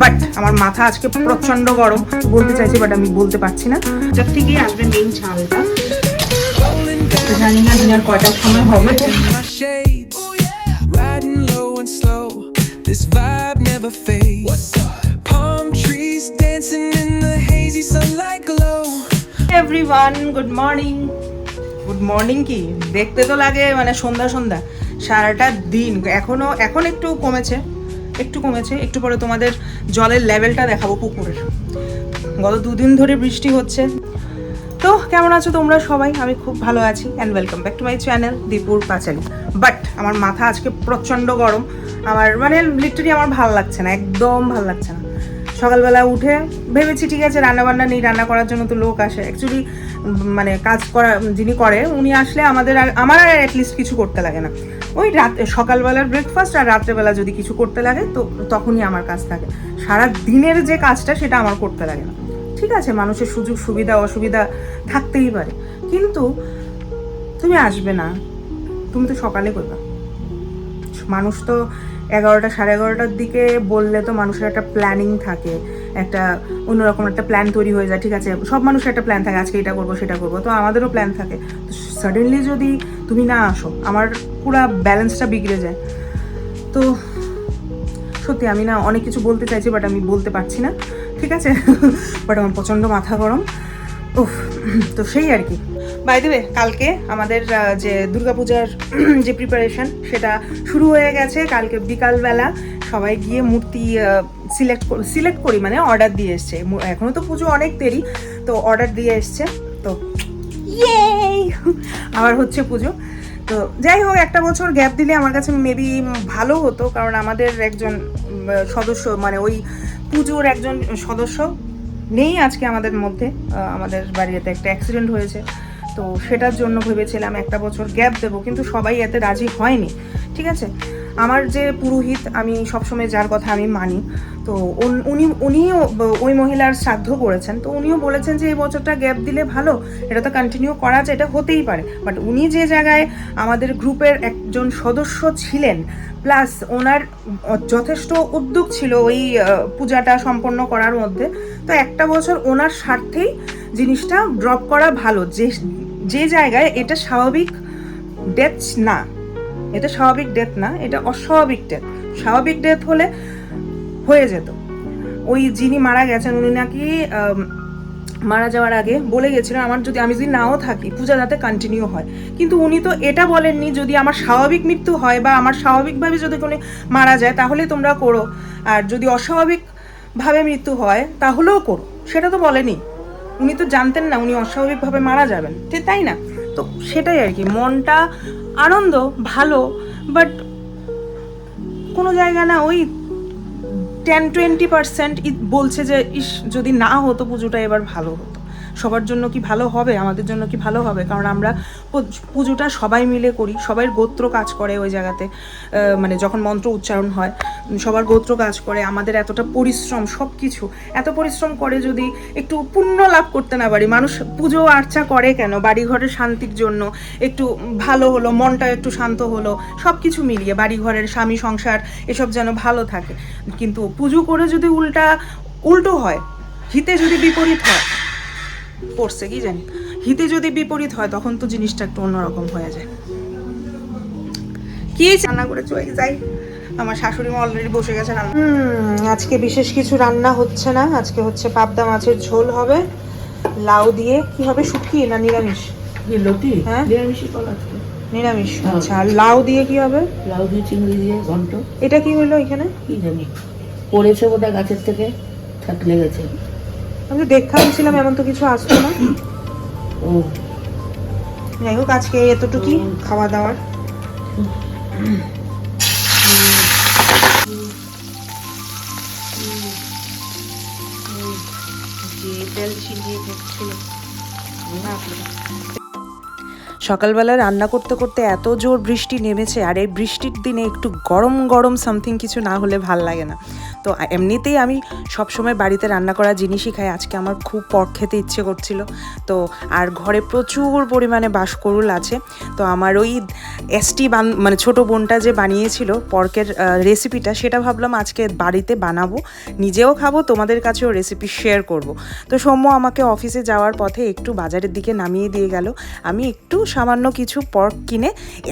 But আমার মাথা আজকে প্রচণ্ড গরম বলতে চাইছি বাট আমি বলতে পারছি না যার থেকেই আসবে মেইন ঝালটা জানি না ডিনার কয়টার সময় হবে my shades. Riding low and slow. This vibe never fades. Palm trees dancing in the hazy sunlight glow. Everyone good morning good morning কি দেখতে তো লাগে মানে সন্ধ্যা সন্ধ্যা সারাটা দিন এখনও এখন একটু কমেছে একটু কমেছে, একটু পরে তোমাদের জলের লেভেলটা দেখাবো পুকুরের। গত দুদিন ধরে বৃষ্টি হচ্ছে। তো কেমন আছো তোমরা সবাই? আমি খুব ভালো আছি and welcome back to my channel দীপুর পাঁচালি বাট আমার মাথা আজকে প্রচণ্ড গরম। আমার মানে লিটারি আমার ভালো লাগছে না, একদম ভালো লাগছে না। সকালবেলা উঠে ভেবেছি, ঠিক আছে রান্না বান্না নেই, রান্না করার জন্য তো লোক আসে। অ্যাকচুয়ালি মানে কাজ করা, যিনি করে, উনি আসলে আমাদের আর, আমার আর অ্যাটলিস্ট কিছু করতে লাগে না। ওই রাত, সকালবেলার ব্রেকফাস্ট আর রাত্রেবেলা যদি কিছু করতে লাগে, তো তখনই আমার কাজ থাকে। সারা দিনের যে কাজটা, সেটা আমার করতে লাগে না। ঠিক আছে, মানুষের সুযোগ সুবিধা, অসুবিধা থাকতেই পারে। কিন্তু তুমি আসবে না। তুমি তো সকালে করবা। মানুষ তো এগারোটা, সাড়ে এগারোটার দিকে বললে তো মানুষের একটা প্ল্যানিং থাকে। একটা অন্যরকম একটা প্ল্যান তৈরি হয়ে যায়। ঠিক আছে, সব মানুষের একটা প্ল্যান থাকে। আজকে এটা করব, সেটা করব। তো আমাদেরও প্ল্যান থাকে। তো সাডেনলি যদি তুমি না আসো, আমার পুরো ব্যালেন্সটা বিগড়ে যায়। তো সত্যি আমি না অনেক কিছু বলতে চাইছি বাট আমি বলতে পারছি না। ঠিক আছে? বাট আমার প্রচণ্ড মাথা গরম। উফ তো সেই আর কি। বাই দেবে কালকে আমাদের যে দুর্গাপূজার যে প্রিপারেশন সেটা শুরু হয়ে গেছে। কালকে বিকালবেলা সবাই গিয়ে মূর্তি সিলেক্ট সিলেক্ট করি মানে অর্ডার দিয়ে এসছে। মু- এখনও তো পুজো অনেক দেরি তো অর্ডার দিয়ে এসছে। তো আবার হচ্ছে পুজো। তো যাই হোক, একটা বছর গ্যাপ দিলে আমার কাছে মেবি ভালো হতো, কারণ আমাদের একজন সদস্য মানে ওই পুজোর একজন সদস্য নেই আজকে আমাদের মধ্যে। আমাদের বাড়িতে একটা অ্যাক্সিডেন্ট হয়েছে। তো সেটার জন্য ভেবেছিলাম একটা বছর গ্যাপ দেবো, কিন্তু সবাই এতে রাজি হয়নি, ঠিক আছে? আমার যে পুরোহিত, আমি সবসময় যার কথা আমি মানি। তো উন- উনি, উনিও ওই মহিলার শ্রাদ্ধ করেছেন। তো উনিও বলেছেন যে, এই বছরটা গ্যাপ দিলে ভালো, এটা তো কন্টিনিউ করা যায়, এটা হতেই পারে। বাট উনি যে জায়গায় আমাদের গ্রুপের একজন সদস্য ছিলেন প্লাস ওনার যথেষ্ট উদ্যোগ ছিল ওই পূজাটা সম্পন্ন করার মধ্যে, তো একটা বছর ওনার স্বার্থেই জিনিসটা ড্রপ করা ভালো। যে যে জায়গায় এটা স্বাভাবিক ডেথ না, এটা স্বাভাবিক ডেথ না, এটা অস্বাভাবিক ডেথ স্বাভাবিক ডেথ হলে হয়ে যেত। ওই যিনি মারা গেছেন, উনি নাকি মারা যাওয়ার আগে বলে গেছিলেন, আমার যদি, আমি যদি নাও থাকি, পূজা যাতে কন্টিনিউ হয়। কিন্তু উনি তো এটা বলেননি, যদি আমার স্বাভাবিক মৃত্যু হয় বা আমার স্বাভাবিকভাবে যদি কোনো মারা যায়, তাহলে তোমরা করো। আর যদি অস্বাভাবিকভাবে মৃত্যু হয়, তাহলেও করো। সেটা তো বলেনি। উনি তো জানতেন না, উনি অস্বাভাবিকভাবে মারা যাবেন। ঠিক তাই না? তো সেটাই আর কি। মনটা আনন্দ, ভালো বাট কোনো জায়গা না, ওই টেন টোয়েন্টি পার্সেন্ট বলছে যে ইস যদি না হতো পুজোটা এবার ভালো হতো। সবার জন্য কি ভালো হবে, আমাদের জন্য কি ভালো হবে? কারণ আমরা পুজোটা সবাই মিলে করি সবাই গোত্র কাজ করে ওই জায়গাতে মানে যখন মন্ত্র উচ্চারণ হয়, সবার গোত্র কাজ করে, আমাদের এতটা পরিশ্রম সব কিছু এত পরিশ্রম করে যদি একটু পুণ্য লাভ করতে না পারি, মানুষ পুজো আর্চা করে কেন? বাড়ি ঘরের শান্তির জন্য একটু ভালো হলো, মনটা একটু শান্ত হলো সব কিছু মিলিয়ে বাড়ি ঘরের স্বামী সংসার এসব যেন ভালো থাকে। কিন্তু পুজো করে যদি উল্টা, উল্টো হয়, হিতে যদি বিপরীত হয় পড়ছে কি জানি। হিতে যদি বিপরীত হয় তখন তো জিনিসটা একটু অন্যরকম হয়ে যায়। কি রান্না করে চলে যাই। আমার শাশুড়ি মা অলরেডি বসে গেছে রান্না। হুম, আজকে বিশেষ কিছু রান্না হচ্ছে না। আজকে হচ্ছে পাবদা মাছের ঝোল হবে। লাউ দিয়ে কি হবে শুকিয়ে না নিরামিষ? লতি? হ্যাঁ? নিরামিষই করা নিরামিষ আচ্ছা আর লাউ দিয়ে কি হবে? লাউ দিয়ে চিংড়ি দিয়ে ঘন্ট। এটা কি হলো এখানে? কি জানি। পড়েছে বোধহয় গাছের থেকে থাকলে লেগেছে আমি তো দেখা হয়েছিলাম এমন তো কিছু আসতো না যাই হোক আজকে এতটুকুই খাওয়া দাওয়ার তেল ছিটিয়ে সকালবেলা রান্না করতে করতে এত জোর বৃষ্টি নেমেছে, আর এই বৃষ্টির দিনে একটু গরম গরম সামথিং কিছু না হলে ভালো লাগে না। তো এমনিতেই আমি সবসময় বাড়িতে রান্না করা জিনিসই খাই। আজকে আমার খুব পর খেতে ইচ্ছে করছিল। তো আর ঘরে প্রচুর পরিমাণে বাসকরুল আছে। তো আমার ওই এসটি বান মানে ছোট বোনটা যে বানিয়েছিল পর্কের রেসিপিটা সেটা ভাবলাম আজকে বাড়িতে বানাবো। নিজেও খাব, তোমাদের কাছেও রেসিপি শেয়ার করব। তো সৌম্য আমাকে অফিসে যাওয়ার পথে একটু বাজারের দিকে নামিয়ে দিয়ে গেল। আমি একটু সামান্য কিছু পর্ক কিনে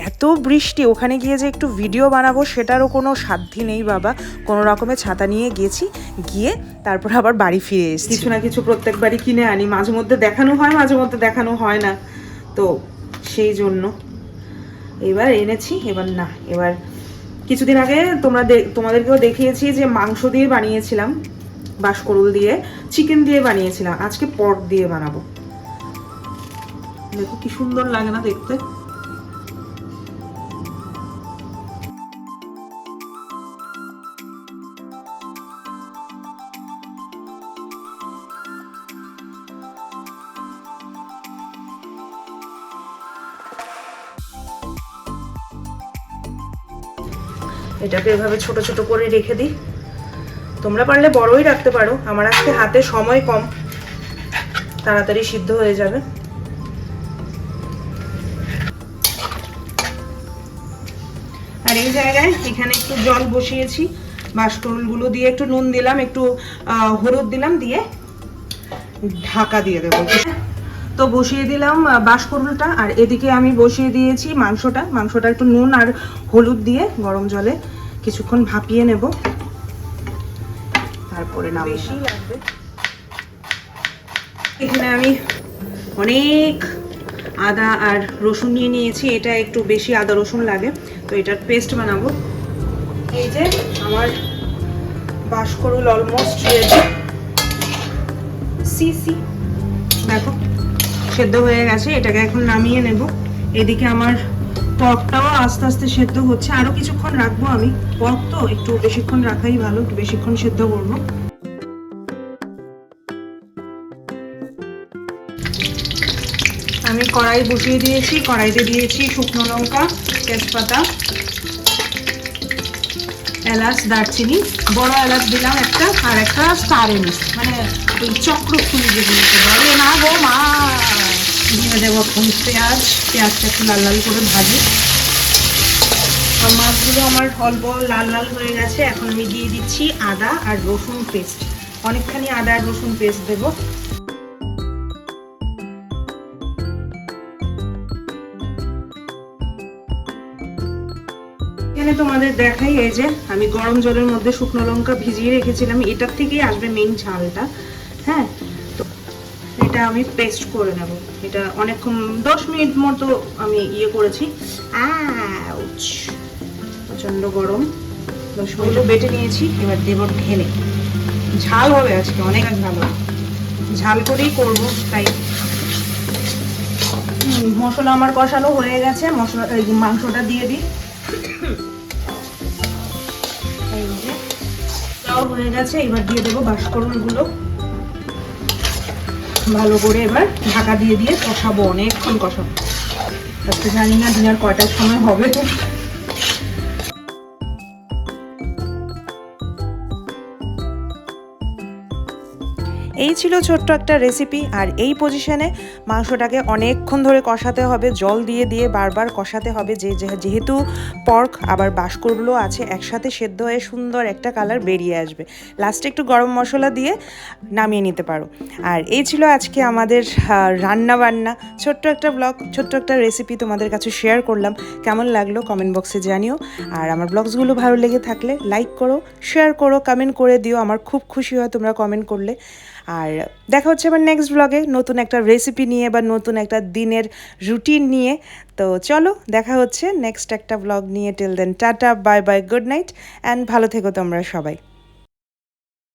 এত বৃষ্টি, ওখানে গিয়ে যে একটু ভিডিও বানাবো সেটারও কোনো সাধ্যি নেই বাবা। কোনো রকমের ছাতা নিয়ে গেছি, গিয়ে তারপর আবার বাড়ি ফিরে এসেছি। কিছু না কিছু প্রত্যেকবারই কিনে আনি, মাঝে মধ্যে দেখানো হয়, মাঝে মধ্যে দেখানো হয় না। তো সেই জন্য এবার এনেছি, এবার না, এবার কিছুদিন আগে তোমরা তোমাদেরকেও দেখিয়েছি যে মাংস দিয়ে বানিয়েছিলাম, বাঁশকরুল দিয়ে, চিকেন দিয়ে বানিয়েছিলাম। আজকে পর্ক দিয়ে বানাবো। দেখো, কি সুন্দর লাগে না দেখতে। এটাকে এভাবে ছোট ছোট করে রেখে দিই। তোমরা পারলে বড়ই রাখতে পারো। আমার আজকে হাতে সময় কম। তাড়াতাড়ি সিদ্ধ হয়ে যাবে। আর এই জায়গায় এখানে একটু জল বসিয়েছি বাঁশকরুলগুলো দিয়ে একটু নুন দিলাম একটু হলুদ দিলাম দিয়ে ঢাকা দিয়ে দেবো। তো বসিয়ে দিলাম আহ, বাঁশকরুলটা আর এদিকে আমি বসিয়ে দিয়েছি মাংসটা। মাংসটা একটু নুন আর হলুদ দিয়ে গরম জলে কিছুক্ষণ ভাপিয়ে নেব। তারপরে না বেশি লাগবে। এখানে আমি অনেক আদা আর রসুন নিয়ে নিয়েছি, এটা একটু বেশি আদা রসুন লাগে, তো এটার পেস্ট বানাবো। এই যে আমার বাঁশকরুল অলমোস্ট রেডি সি সি। দেখো, সেদ্ধ হয়ে গেছে, এটাকে এখন নামিয়ে নেব। এদিকে আমার পর্কটাও আস্তে আস্তে সেদ্ধ হচ্ছে, আরও কিছুক্ষণ রাখব আমি। পর্ক তো একটু বেশিক্ষণ রাখাই ভালো, একটু বেশিক্ষণ সেদ্ধ করব। আমি কড়াই বসিয়ে দিয়েছি, কড়াইতে দিয়েছি শুকনো লঙ্কা, তেজপাতা, এলাচ, দারচিনি। বড় এলাচ দিলাম একটা আর একটা স্টার এনিস মানে ওই চক্র ফুল যেগুলোকে বলে না গো, মা। দিয়ে দেবো এখন পেঁয়াজ, পেঁয়াজটা একটু লাল লাল করে ভাজি। মাছগুলো আমার অল্প লাল লাল হয়ে গেছে, এখন আমি দিয়ে দিচ্ছি আদা আর রসুন পেস্ট। অনেকখানি আদা আর রসুন পেস্ট দেবো। এখানে তোমাদের দেখাই এই যে, আমি গরম জলের মধ্যে শুকনো লঙ্কা ভিজিয়ে রেখেছিলাম। এটার থেকেই আসবে মেইন ঝালটা হ্যাঁ? তো এটা আমি পেস্ট করে নেব। এটা অনেকক্ষণ, দশ মিনিট মতো আমি ইয়ে করেছি। প্রচণ্ড গরম। দশ মিনিট বেটে নিয়েছি, এবার দেব ঢেলে। ঝাল হবে আজকে, অনেক হবে। ঝাল করেই করব, তাই। মশলা আমার কষানো হয়ে গেছে। মশলা মাংসটা দিয়ে দিই। এটাও হয়ে গেছে, এবার দিয়ে দেবো বাসকরণগুলো ভালো করে এবার ঢাকা দিয়ে দিয়ে কষাবো, অনেকক্ষণ কষাবো। আজকে জানি না ডিনার কয়টার সময় হবে। এই ছিল ছোট্ট একটা রেসিপি আর এই পজিশনে মাংসটাকে অনেকক্ষণ ধরে কষাতে হবে, জল দিয়ে দিয়ে বারবার কষাতে হবে, যে যেহেতু পর্ক আবার বাঁশকুড়গুলো আছে, একসাথে সেদ্ধ হয়ে সুন্দর একটা কালার বেরিয়ে আসবে। লাস্টে একটু গরম মশলা দিয়ে নামিয়ে নিতে পারো। আর এই ছিল আজকে আমাদের রান্না বান্না। ছোট্ট একটা ব্লগ ছোট্ট একটা রেসিপি তোমাদের কাছে শেয়ার করলাম। কেমন লাগল কমেন্ট বক্সে জানিও। আর আমার ব্লগসগুলো ভালো লেগে থাকলে লাইক করো শেয়ার করো কমেন্ট করে দিও। আমার খুব খুশি হয় তোমরা কমেন্ট করলে। আর দেখা হচ্ছে আমার নেক্সট ব্লগে নতুন একটা রেসিপি নিয়ে বা নতুন একটা দিনের রুটিন নিয়ে। তো চলো, দেখা হচ্ছে নেক্সট একটা ব্লগ নিয়ে। Till then tata bye bye good night and ভালো থেকো তোমরা সবাই।